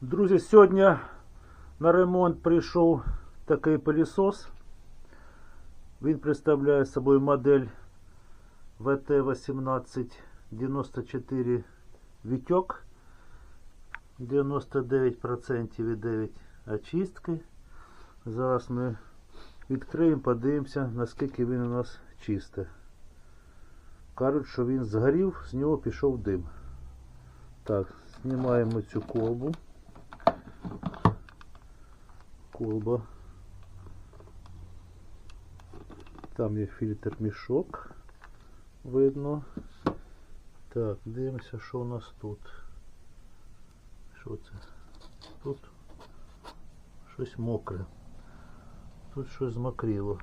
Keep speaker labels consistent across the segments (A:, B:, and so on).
A: Друзі, сьогодні на ремонт прийшов такий пилісос. Він представляє собою модель VT1894 Вітьок. 99% і 9 очистки. Зараз ми відкриємо, подивимося, наскільки він у нас чистий. Кажуть, що він згорів, з нього пішов дим. Так, знімаємо цю колбу. Колба. Там є фільтр мішок. Видно. Так, дивимося, що у нас тут. Що це? Тут щось мокре. Тут щось змокріло.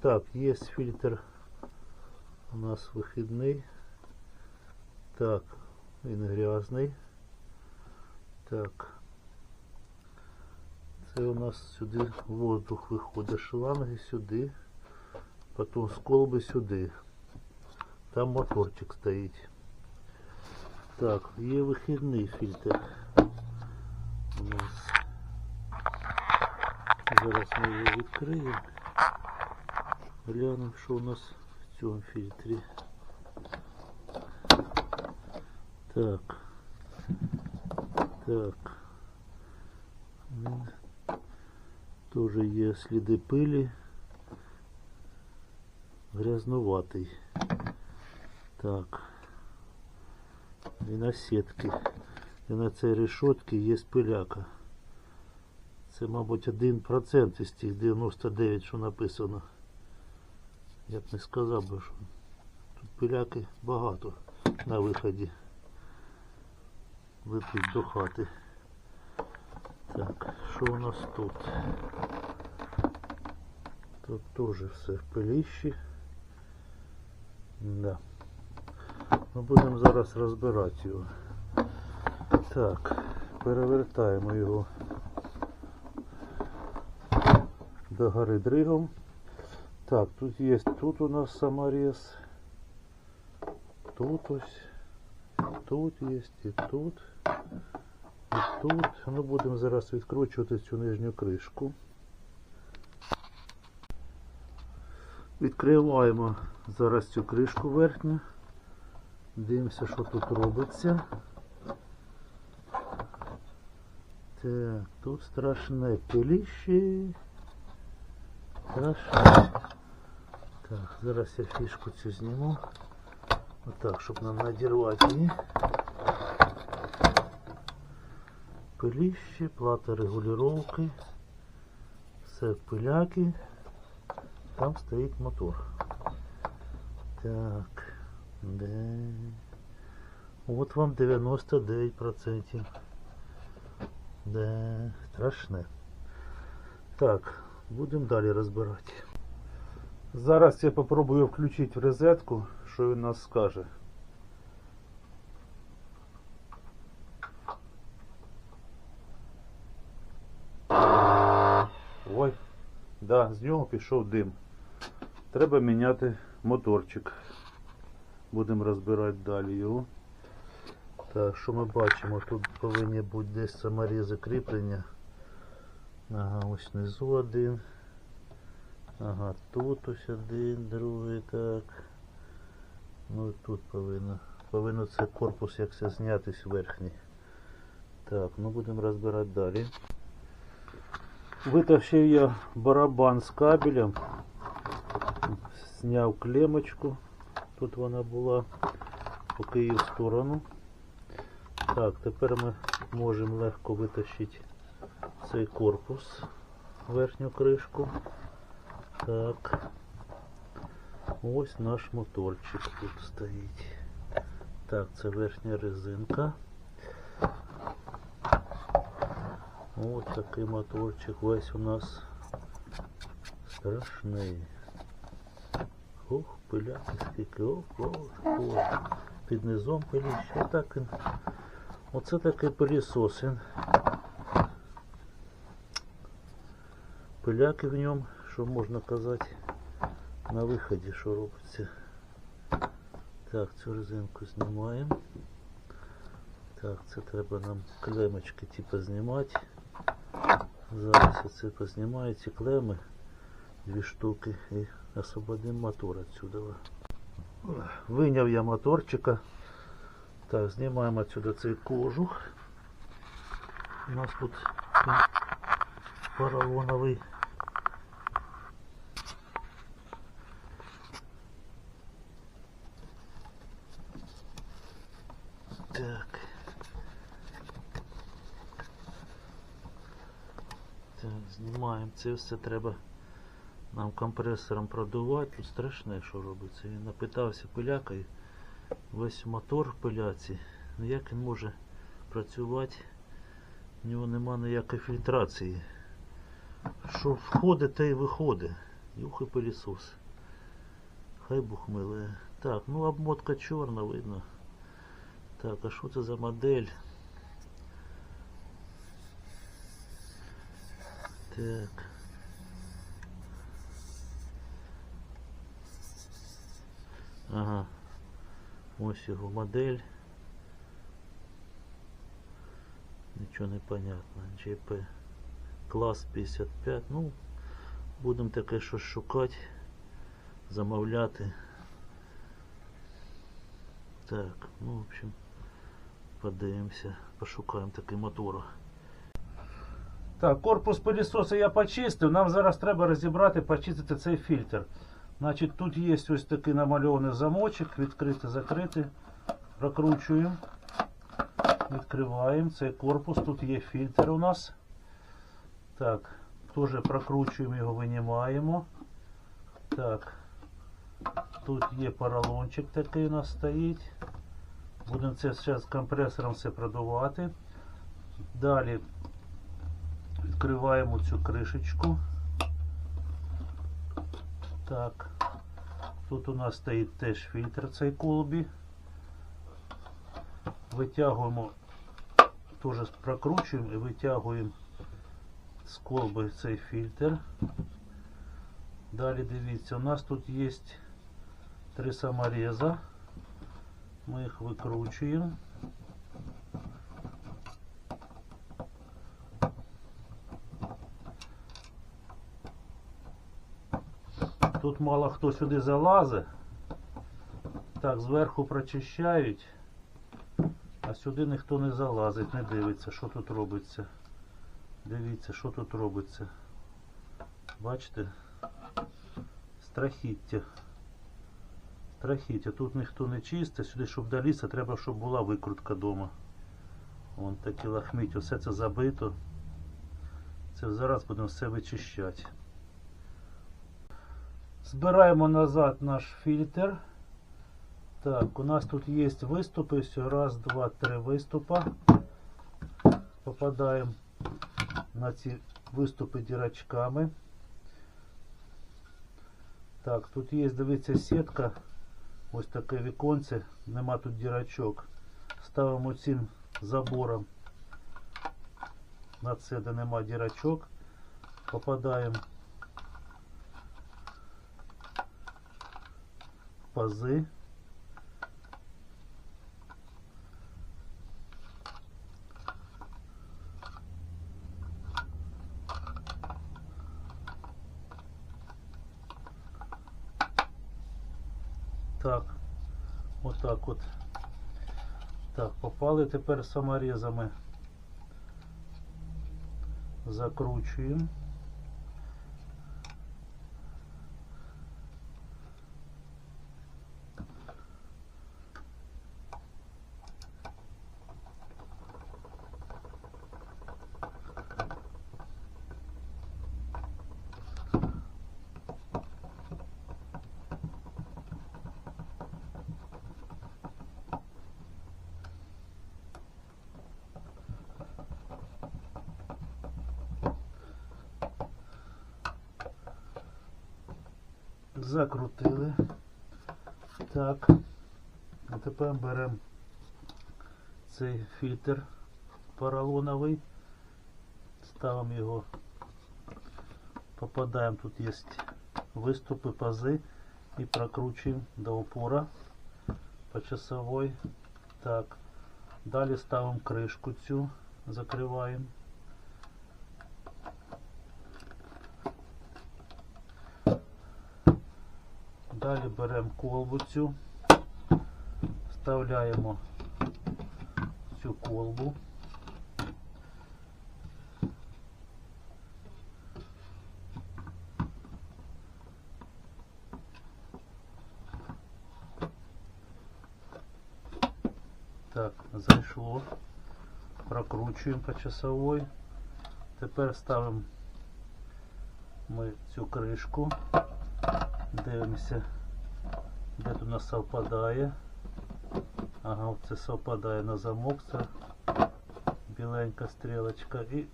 A: Так, є фільтр у нас вихідний. Так, він грязний. Так. Це у нас сюди воздух виходить, шланги сюди, потім з колби сюди. Там моторчик стоїть. Так, є вихідний фільтр. У нас. Зараз ми його відкриємо. Глянемо, що у нас в цьому фільтрі. Так. Так. Теж є сліди пилі. Грязнуватий. Так. І на сітки. І на цій решетці є пиляка. Це, мабуть, 1% із тих 99, що написано. Я б не сказав би, що тут пиляки багато на виході. Летить до хати. Так, що у нас тут? Тут теж все в пиліщі. Да. Ми будемо зараз розбирати його. Так, перевертаємо його до гори дригом. Так, тут є, тут у нас саморез. Тут ось. Тут є і тут. І тут. Ну, будемо зараз відкручувати цю нижню кришку. Відкриваємо зараз цю кришку верхню. Дивимося, що тут робиться. Так, тут страшне пиліще. Страшне. Так, зараз я фішку цю зніму. Отак, щоб нам надірвати її. Пиліще, плата регулювання. Все пиляки. Там стоїть мотор. Так. Де. От вам 99%. Де. Страшне. Так, будемо далі розбирати. Зараз я попробую включити в розетку, що він нас скаже. Да, з нього пішов дим. Треба міняти моторчик. Будемо розбирати далі його. Так, що ми бачимо? Тут повинні бути десь саморізи кріплення. Ага, ось внизу один. Ага, тут ось один, другий, так. Ну тут повинно. Повинно це корпус якся знятись верхній. Так, ну будемо розбирати далі. Витащив я барабан з кабелем, зняв клемочку, тут вона була, поки її в сторону. Так, тепер ми можемо легко витащити цей корпус, верхню кришку. Так. Ось наш моторчик тут стоїть. Так, це верхня резинка. Ось такий моторчик весь у нас страшний. Ох, пиляки скільки, ох, ох, ох. Під низом пиліще. Отак він. Оце такий пилісос. Він. Пиляки в ньому, що можна казати, на виході, що робиться. Так, цю резинку знімаємо. Так, це треба нам клемочки типу знімати. Зараз оце це познімаю ці клеми, дві штуки і освободимо мотор отсюда. Виняв я моторчика. Так, знімаємо отсюда цей кожух. У нас тут він поролоновий. Так. Так, знімаємо це все треба нам компресором продувати. Тут страшне, що робиться. Він напитався пилякою. Весь мотор пиляці. Ну як він може працювати? В нього нема ніякої фільтрації. Що входить, те й виходить. Юх і пилісос. Хай Бог милує. Так, ну обмотка чорна видно. Так, а що це за модель? Так. Ага. Ось його модель. Нічого не понятно. GP. Клас 55. Ну, будемо таке щось шукати, замовляти. Так, ну, в общем, подивимося, пошукаємо такий мотор. Так, корпус пилісоса я почистив. Нам зараз треба розібрати, почистити цей фільтр. Значить, тут є ось такий намальований замочок, відкрити, закрити. Прокручуємо. Відкриваємо цей корпус. Тут є фільтр у нас. Так, теж прокручуємо його, винімаємо. Так. Тут є поролончик такий у нас стоїть. Будемо це зараз компресором все продувати. Далі відкриваємо цю кришечку. Так. Тут у нас стоїть теж фільтр цей колбі. Витягуємо, теж прокручуємо і витягуємо з колби цей фільтр. Далі дивіться, у нас тут є три самореза. Ми їх викручуємо. Тут мало хто сюди залазить. Так, зверху прочищають, а сюди ніхто не залазить, не дивиться, що тут робиться. Дивіться, що тут робиться. Бачите? Страхіття. Страхіття. Тут ніхто не чистить, сюди, щоб долізти, треба, щоб була викрутка вдома. Вон такі лахміття, все це забито. Це зараз будемо все вичищати. Збираємо назад наш фільтр. Так, у нас тут є виступи. Все, раз, два, три виступа. Попадаємо на ці виступи дірочками. Так, тут є, дивіться, сітка. Ось таке віконце, нема тут дірочок. Ставимо цим забором на це, де нема дірочок. Попадаємо пази. Так, отак от. Так, попали тепер саморезами. Закручуємо. Закрутили. Так. А тепер беремо цей фільтр поролоновий. Ставимо його. Попадаємо, тут є виступи, пази і прокручуємо до упора по часовой. Так. Далі ставимо кришку цю, закриваємо. Далі беремо колбу цю, вставляємо цю колбу. Так, зайшло. Прокручуємо по часовой. Тепер ставимо ми цю кришку. Дивимося, де тут у нас совпадає. Ага, це совпадає на замок, це біленька стрілочка. І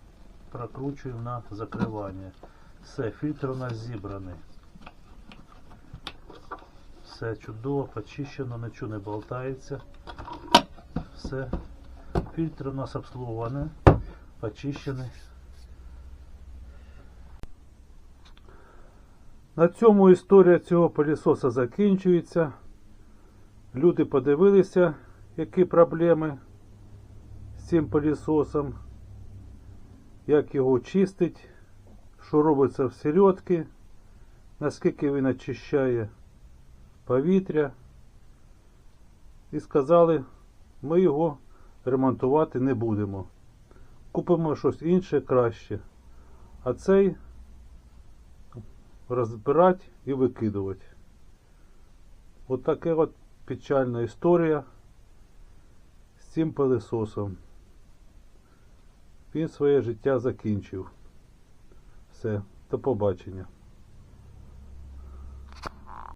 A: прокручуємо на закривання. Все, фільтр у нас зібраний. Все чудово, почищено, нічого не болтається. Все. Фільтр у нас обслугований, почищений. На цьому історія цього пилісоса закінчується. Люди подивилися, які проблеми з цим пилісосом, як його чистить, що робиться всередки, наскільки він очищає повітря. І сказали, ми його ремонтувати не будемо. Купимо щось інше краще. А цей розбирати і викидувати. От така от печальна історія з цим пилисосом. Він своє життя закінчив. Все, до побачення.